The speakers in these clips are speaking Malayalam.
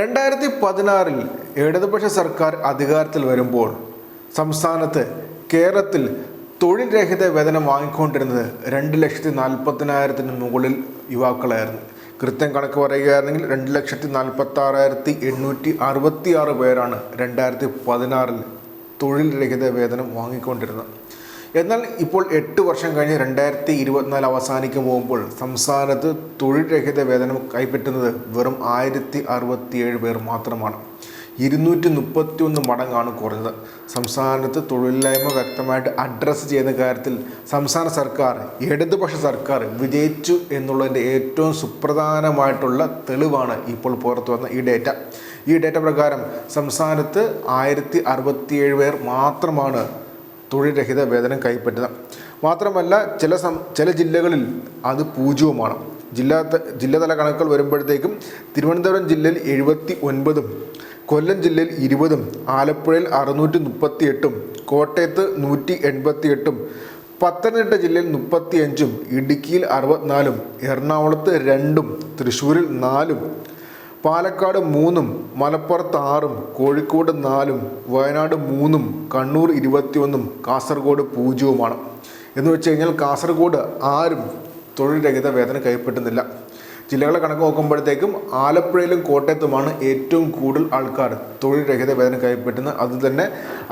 രണ്ടായിരത്തി പതിനാറിൽ ഇടതുപക്ഷ സർക്കാർ അധികാരത്തിൽ വരുമ്പോൾ സംസ്ഥാനത്ത് കേരളത്തിൽ തൊഴിൽ രഹിത വേതനം വാങ്ങിക്കൊണ്ടിരുന്നത് രണ്ട് ലക്ഷത്തി നാൽപ്പത്തിനായിരത്തിന് മുകളിൽ യുവാക്കളായിരുന്നു. കൃത്യം കണക്ക് പറയുകയാണെങ്കിൽ രണ്ട് ലക്ഷത്തി നാൽപ്പത്തി ആറായിരത്തി എണ്ണൂറ്റി അറുപത്തി ആറ് പേരാണ് രണ്ടായിരത്തി പതിനാറിൽ തൊഴിൽ രഹിത വേതനം വാങ്ങിക്കൊണ്ടിരുന്നത്. എന്നാൽ ഇപ്പോൾ എട്ട് വർഷം കഴിഞ്ഞ് രണ്ടായിരത്തി ഇരുപത്തിനാല് അവസാനിക്കും പോകുമ്പോൾ സംസ്ഥാനത്ത് തൊഴിൽ രഹിത വേതനം കൈപ്പറ്റുന്നത് വെറും ആയിരത്തി അറുപത്തിയേഴ് പേർ മാത്രമാണ്. ഇരുന്നൂറ്റി മുപ്പത്തി ഒന്ന് മടങ്ങാണ് കുറഞ്ഞത്. സംസ്ഥാനത്ത് തൊഴിലില്ലായ്മ വ്യക്തമായിട്ട് അഡ്രസ്സ് ചെയ്യുന്ന കാര്യത്തിൽ സംസ്ഥാന സർക്കാർ ഇടതുപക്ഷ സർക്കാർ വിജയിച്ചു എന്നുള്ളതിന്റെ ഏറ്റവും സുപ്രധാനമായിട്ടുള്ള തെളിവാണ് ഇപ്പോൾ പുറത്തു വന്ന ഈ ഡേറ്റ ഈ ഡേറ്റ പ്രകാരം സംസ്ഥാനത്ത് ആയിരത്തി അറുപത്തിയേഴ് പേർ മാത്രമാണ് തൊഴിൽ രഹിത വേതനം കൈപ്പറ്റുക മാത്രമല്ല ചില സം ചില ജില്ലകളിൽ അത് പൂജ്യവുമാണ്. ജില്ലാ ജില്ലാതല കണക്കുകൾ വരുമ്പോഴത്തേക്കും തിരുവനന്തപുരം ജില്ലയിൽ എഴുപത്തി ഒൻപതും കൊല്ലം ജില്ലയിൽ ഇരുപതും ആലപ്പുഴയിൽ അറുന്നൂറ്റി മുപ്പത്തി എട്ടും കോട്ടയത്ത് നൂറ്റി എൺപത്തി എട്ടും പത്തനംതിട്ട ജില്ലയിൽ മുപ്പത്തിയഞ്ചും ഇടുക്കിയിൽ അറുപത്തിനാലും എറണാകുളത്ത് രണ്ടും തൃശ്ശൂരിൽ നാലും പാലക്കാട് മൂന്നും മലപ്പുറത്ത് ആറും കോഴിക്കോട് നാലും വയനാട് മൂന്നും കണ്ണൂർ ഇരുപത്തിയൊന്നും കാസർഗോഡ് പൂജ്യവുമാണ്. എന്ന് വെച്ച് കഴിഞ്ഞാൽ കാസർഗോഡ് ആരും തൊഴിൽ രഹിത വേതനം കൈപ്പറ്റുന്നില്ല. ജില്ലകളെ കണക്ക് നോക്കുമ്പോഴത്തേക്കും ആലപ്പുഴയിലും കോട്ടയത്തുമാണ് ഏറ്റവും കൂടുതൽ ആൾക്കാർ തൊഴിൽ രഹിത വേതനം കൈപ്പറ്റുന്നത്. അത് തന്നെ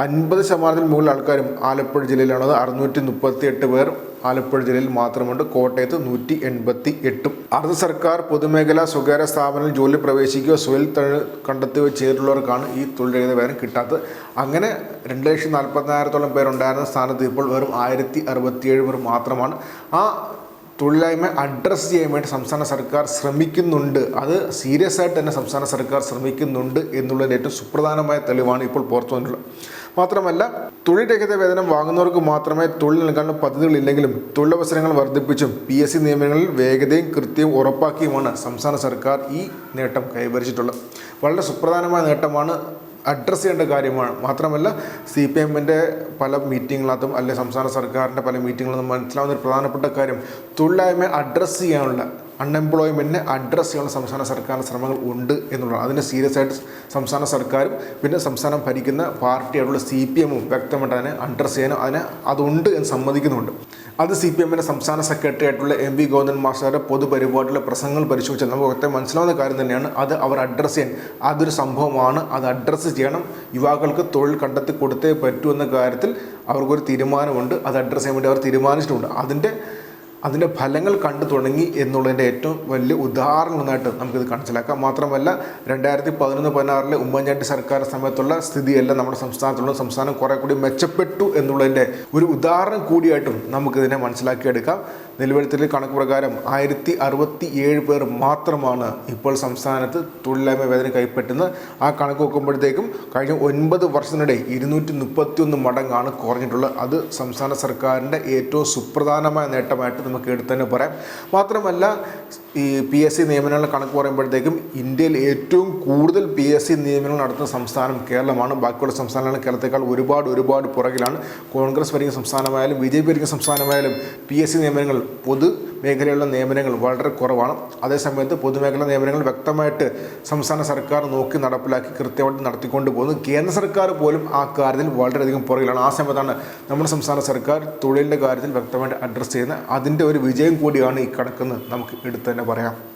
അൻപത് ശതമാനത്തിൽ മുകളിൽ ആൾക്കാരും ആലപ്പുഴ ജില്ലയിലാണത് അറുന്നൂറ്റി മുപ്പത്തി എട്ട് പേർ ആലപ്പുഴ ജില്ലയിൽ മാത്രമുണ്ട്. കോട്ടയത്ത് നൂറ്റി എൺപത്തി എട്ടും അർദ്ധ സർക്കാർ പൊതുമേഖലാ സ്വകാര്യ സ്ഥാപനങ്ങളിൽ ജോലി പ്രവേശിക്കുകയോ സ്വയം തൊഴിൽ കണ്ടെത്തുകയോ ചെയ്തിട്ടുള്ളവർക്കാണ് ഈ തൊഴിൽ രഹിത വേതനം കിട്ടാത്തത്. അങ്ങനെ രണ്ട് ലക്ഷത്തി നാൽപ്പത്തിനായിരത്തോളം പേരുണ്ടായിരുന്ന സ്ഥാനത്ത് ഇപ്പോൾ വെറും ആയിരത്തി അറുപത്തിയേഴ് പേർ മാത്രമാണ്. ആ തൊഴിലില്ലായ്മ അഡ്രസ്സ് ചെയ്യാൻ വേണ്ടി സംസ്ഥാന സർക്കാർ ശ്രമിക്കുന്നുണ്ട്. അത് സീരിയസ് ആയിട്ട് തന്നെ സംസ്ഥാന സർക്കാർ ശ്രമിക്കുന്നുണ്ട് എന്നുള്ളതിന്റെ ഏറ്റവും സുപ്രധാനമായ തെളിവാണ് ഇപ്പോൾ പുറത്തു വന്നിട്ടുള്ളത്. മാത്രമല്ല തൊഴിൽ രഹിത വേതനം വാങ്ങുന്നവർക്ക് മാത്രമേ തൊഴിൽ നൽകാനുള്ള പദ്ധതികളില്ലെങ്കിലും തൊഴിലവസരങ്ങൾ വർദ്ധിപ്പിച്ചും പി എസ് സി നിയമങ്ങളിൽ വേഗതയും കൃത്യവും ഉറപ്പാക്കിയുമാണ് സംസ്ഥാന സർക്കാർ ഈ നേട്ടം കൈവരിച്ചിട്ടുള്ളത്. വളരെ സുപ്രധാനമായ നേട്ടമാണ് അഡ്രസ്സ് ചെയ്യേണ്ട കാര്യമാണ്. മാത്രമല്ല സി പി എമ്മിന്റെ പല മീറ്റിങ്ങിനകത്തും അല്ലെങ്കിൽ സംസ്ഥാന സർക്കാരിന്റെ പല മീറ്റിങ്ങുകളും മനസ്സിലാവുന്ന ഒരു പ്രധാനപ്പെട്ട കാര്യം തൊഴിലില്ലായ്മ അഡ്രസ്സ് ചെയ്യാനുള്ള അൺഎംപ്ലോയ്മെന്റിനെ അഡ്രസ്സ് ചെയ്യാനുള്ള സംസ്ഥാന സർക്കാരിന്റെ ശ്രമങ്ങൾ ഉണ്ട് എന്നുള്ളതാണ്. അതിന് സീരിയസ് ആയിട്ട് സംസ്ഥാന സർക്കാരും പിന്നെ സംസ്ഥാനം ഭരിക്കുന്ന പാർട്ടിയായിട്ടുള്ള സി പി എമ്മും വ്യക്തമായിട്ട് അതിനെ അഡ്രസ്സ് ചെയ്യാനും അതിനെ അതുണ്ട് എന്ന് സമ്മതിക്കുന്നുണ്ട്. അത് സി പി എമ്മിന്റെ സംസ്ഥാന സെക്രട്ടറി ആയിട്ടുള്ള എം വി ഗോവിന്ദൻ മാസ്റ്ററുടെ പൊതുപരിപാടിയിലെ പ്രസംഗങ്ങൾ പരിശോധിച്ചാൽ നമുക്ക് വ്യക്തം മനസ്സിലാവുന്ന കാര്യം തന്നെയാണ്. അത് അവർ അഡ്രസ്സ് ചെയ്യാൻ അതൊരു സംഭവമാണ്. അത് അഡ്രസ്സ് ചെയ്യണം. യുവാക്കൾക്ക് തൊഴിൽ കണ്ടെത്തി കൊടുത്തേ പറ്റൂ എന്ന കാര്യത്തിൽ അവർക്കൊരു തീരുമാനമുണ്ട്. അത് അഡ്രസ്സ് ചെയ്യാൻ വേണ്ടി അവർ തീരുമാനിച്ചിട്ടുണ്ട്. അതിന്റെ അതിന്റെ ഫലങ്ങൾ കണ്ടു തുടങ്ങി എന്നുള്ളതിന്റെ ഏറ്റവും വലിയ ഉദാഹരണമായിട്ട് നമുക്കിത് മനസ്സിലാക്കാം മാത്രമല്ല രണ്ടായിരത്തി പതിനൊന്ന് പതിനാറിലെ ഉമ്മൻചാണ്ടി സർക്കാർ സമയത്തുള്ള സ്ഥിതിയെല്ലാം നമ്മുടെ സംസ്ഥാനത്തുള്ള സംസ്ഥാനം കുറേ കൂടി മെച്ചപ്പെട്ടു എന്നുള്ളതിന്റെ ഒരു ഉദാഹരണം കൂടിയായിട്ടും നമുക്കിതിനെ മനസ്സിലാക്കിയെടുക്കാം. നിലവിലത്തിലെ കണക്ക് പ്രകാരം ആയിരത്തി അറുപത്തി ഏഴ് പേർ മാത്രമാണ് ഇപ്പോൾ സംസ്ഥാനത്ത് തൊഴിലില്ലായ്മ വേദന കൈപ്പറ്റുന്നത്. ആ കണക്ക് നോക്കുമ്പോഴത്തേക്കും കഴിഞ്ഞ ഒൻപത് വർഷത്തിനിടെ ഇരുന്നൂറ്റി മുപ്പത്തി ഒന്ന് മടങ്ങാണ് കുറഞ്ഞിട്ടുള്ളത്. അത് സംസ്ഥാന സർക്കാരിന്റെ ഏറ്റവും സുപ്രധാനമായ നേട്ടമായിട്ട് നമുക്ക് എടുത്തു തന്നെ പറയാം. മാത്രമല്ല ഈ പി എസ് സി നിയമനങ്ങളുടെ കണക്ക് പറയുമ്പോഴത്തേക്കും ഇന്ത്യയിൽ ഏറ്റവും കൂടുതൽ പി എസ് സി നിയമനങ്ങൾ നടത്തുന്ന സംസ്ഥാനം കേരളമാണ്. ബാക്കിയുള്ള സംസ്ഥാനങ്ങൾ കേരളത്തെക്കാൾ ഒരുപാട് ഒരുപാട് പുറകിലാണ്. കോൺഗ്രസ് ഭരിക്കുന്ന സംസ്ഥാനമായാലും ബി ജെ പി ഭരിക്കുന്ന സംസ്ഥാനമായാലും പി എസ് സി നിയമനങ്ങൾ പൊതു മേഖലയിലുള്ള നിയമനങ്ങൾ വളരെ കുറവാണ്. അതേസമയത്ത് പൊതുമേഖലാ നിയമനങ്ങൾ വ്യക്തമായിട്ട് സംസ്ഥാന സർക്കാർ നോക്കി നടപ്പിലാക്കി കൃത്യമായിട്ട് നടത്തിക്കൊണ്ട് പോകുന്നു. കേന്ദ്ര സർക്കാർ പോലും ആ കാര്യത്തിൽ വളരെയധികം പുറകിലാണ്. ആ സമയത്താണ് നമ്മുടെ സംസ്ഥാന സർക്കാർ തൊഴിലിന്റെ കാര്യത്തിൽ വ്യക്തമായിട്ട് അഡ്രസ്സ് ചെയ്യുന്നത്. അതിന്റെ ഒരു വിജയം കൂടിയാണ് ഈ കണക്കെന്ന് നമുക്ക് എടുത്തു തന്നെ പറയാം.